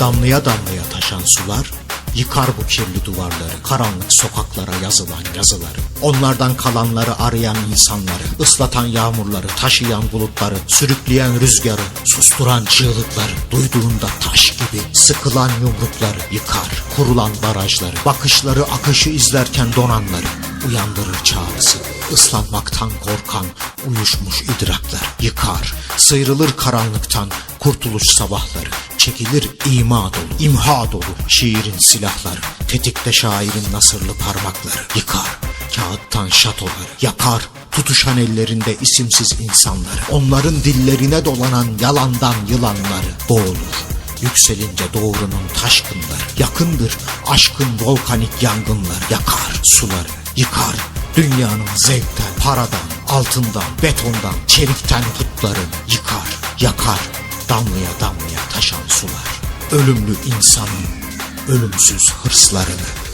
Damlaya damlaya taşan sular Yıkar bu kirli duvarları, karanlık sokaklara yazılan yazıları. Onlardan kalanları arayan insanları, ıslatan yağmurları, taşıyan bulutları, sürükleyen rüzgarı, susturan çığlıkları, duyduğunda taş gibi sıkılan yumrukları yıkar, kurulan barajları, bakışları akışı izlerken donanları, uyandırır çağrısı, ıslanmaktan korkan uyuşmuş idraklar yıkar, sıyrılır karanlıktan kurtuluş sabahları, çekilir ima dolu, imha dolu şiirin silahları, tetikte şairin nasırlı parmakları yıkar, kağıttan şatoları yakar, tutuşan ellerinde isimsiz insanları, onların dillerine dolanan yalandan yılanları boğulur. Yükselince doğrunun taşkınları, yakındır. Aşkın volkanik yangınları, yakar. Suları, yıkar dünyanın zevkten, paradan, altından, betondan, çelikten putları yıkar, yakar damlaya damlaya taşan sular. Ölümlü insanın ölümsüz hırslarını